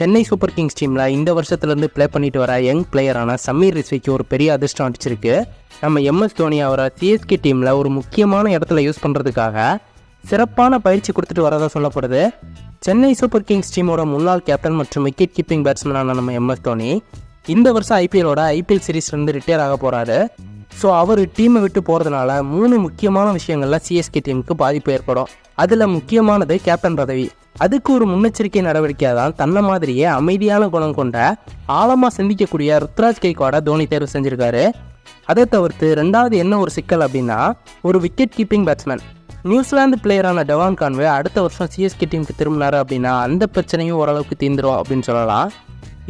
Chennai super Kings டீமில் இந்த வருஷத்துலேருந்து ப்ளே பண்ணிட்டு வர யங் பிளேயரான சமீர் ரிஸ்விக்கு ஒரு பெரிய அதிர்ஷ்டம் அடிச்சிருக்கு. நம்ம எம்எஸ் தோனி அவரை சிஎஸ்கே டீமில் ஒரு முக்கியமான இடத்துல யூஸ் பண்ணுறதுக்காக சிறப்பான பயிற்சி கொடுத்துட்டு வரதா சொல்லப்படுது. சென்னை சூப்பர் கிங்ஸ் டீமோட முன்னாள் கேப்டன் மற்றும் விக்கெட் கீப்பிங் பேட்ஸ்மேனான நம்ம எம்எஸ் தோனி இந்த வருஷம் ஐபிஎலோட ஐபிஎல் சீரீஸ்லேருந்து ரிட்டையர் ஆக போகிறாரு ஸோ அவர் டீமை விட்டு போகிறதுனால மூணு முக்கியமான விஷயங்களில் சிஎஸ்கே டீமுக்கு பாதிப்பு ஏற்படும். அதில் முக்கியமானது கேப்டன் பதவி. அதுக்கு ஒரு முன்னெச்சரிக்கை நடவடிக்கையாக தான் தன்னை மாதிரியே அமைதியான குணம் கொண்ட ஆழமாக சிந்திக்கக்கூடிய ருத்ராஜ் கெய்க்வாடை தோனி தேர்வு செஞ்சுருக்காரு. அதை தவிர்த்து ரெண்டாவது என்ன ஒரு சிக்கல் அப்படின்னா ஒரு wicket keeping batsman New Zealand பிளேயரான Devon Conway அடுத்த வருஷம் சிஎஸ்கே டீமுக்கு திரும்பினாரு அப்படின்னா அந்த பிரச்சனையும் ஓரளவுக்கு தீந்துடும் அப்படின்னு சொல்லலாம்.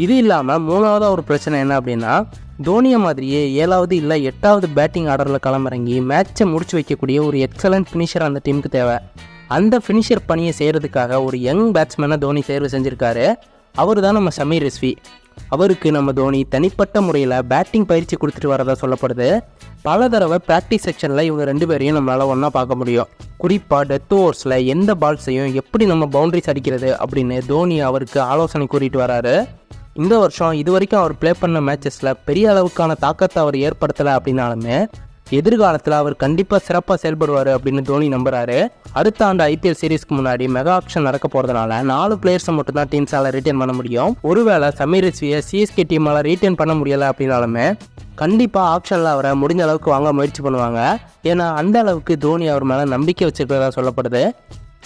இது இல்லாமல் மூணாவதாக ஒரு பிரச்சனை என்ன அப்படின்னா தோனியை மாதிரியே ஏழாவது இல்லை எட்டாவது பேட்டிங் ஆர்டரில் களமிறங்கி மேட்ச்சை முடிச்சு வைக்கக்கூடிய ஒரு எக்ஸலண்ட் ஃபினிஷர் அந்த டீமுக்கு தேவை. அந்த ஃபினிஷர் பணியை செய்கிறதுக்காக ஒரு யங் பேட்ஸ்மேனை தோனி தேர்வு செஞ்சுருக்காரு. அவர் தான் நம்ம சமீர் ரிஸ்வி. அவருக்கு நம்ம தோனி தனிப்பட்ட முறையில் பேட்டிங் பயிற்சி கொடுத்துட்டு வரதா சொல்லப்படுது. பல தடவை ப்ராக்டிஸ் செக்ஷனில் இவங்க ரெண்டு பேரையும் நம்மளால் ஒன்றா பார்க்க முடியும். குறிப்பாக டெத் ஓவர்ஸில் எந்த பால்ஸையும் எப்படி நம்ம பவுண்டரிஸ் அடிக்கிறது அப்படின்னு தோனி அவருக்கு ஆலோசனை கூறிட்டு வராரு. இந்த வருஷம் இது வரைக்கும் அவர் ப்ளே பண்ண மேட்சஸில் பெரிய அளவுக்கான தாக்கத்தை அவர் ஏற்படுத்தலை அப்படின்னாலுமே எதிர்காலத்தில் அவர் கண்டிப்பாக சிறப்பாக செயல்படுவார் அப்படின்னு தோனி நம்புறாரு. அடுத்த ஆண்டு ஐபிஎல் சீரிஸ்க்கு முன்னாடி மெகா ஆப்ஷன் நடக்க போகிறதுனால நாலு பிளேயர்ஸை மட்டும் தான் டீம்ஸால் ரீட்டைன் பண்ண முடியும். ஒருவேளை சமீர் ரிஸ்வியை சிஎஸ்கே டீமால் ரீட்டைன் பண்ண முடியலை அப்படின்னாலுமே கண்டிப்பாக ஆப்ஷனில் அவரை முடிஞ்ச அளவுக்கு வாங்க முயற்சி பண்ணுவாங்க. ஏன்னா அந்த அளவுக்கு தோனி அவர் மேலே நம்பிக்கை வச்சுருக்கிறதா சொல்லப்படுது.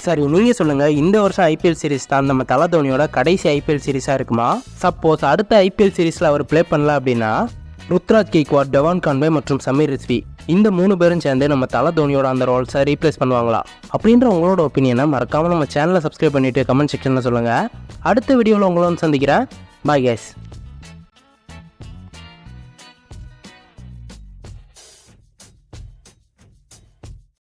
சரி நீங்கள் சொல்லுங்கள் இந்த வருஷம் ஐபிஎல் சீரிஸ் தான். நம்ம தலை தோனியோட கடைசி ஐபிஎல் சீரிஸாக இருக்குமா? சப்போஸ் அடுத்த ஐபிஎல் சீரிஸில் அவர் ப்ளே பண்ணல அப்படின்னா ருத்ராஜ் கெய்க்வாட் டெவான் கான்வே மற்றும் சமீர் ரிஸ்வி இந்த மூணு பேரும் சேர்ந்து நம்ம தலை தோனியோட அந்த ரோல்ஸை ரீப்ளேஸ் பண்ணுவாங்களா? அப்படின்ற உங்களோட ஒப்பீனியனை மறக்காமல் நம்ம சேனலை சப்ஸ்கிரைப் பண்ணிவிட்டு கமெண்ட் செக்ஷனில் சொல்லுங்கள் அடுத்த வீடியோவில் உங்களும் சந்திக்கிறேன். பாய் கேஸ்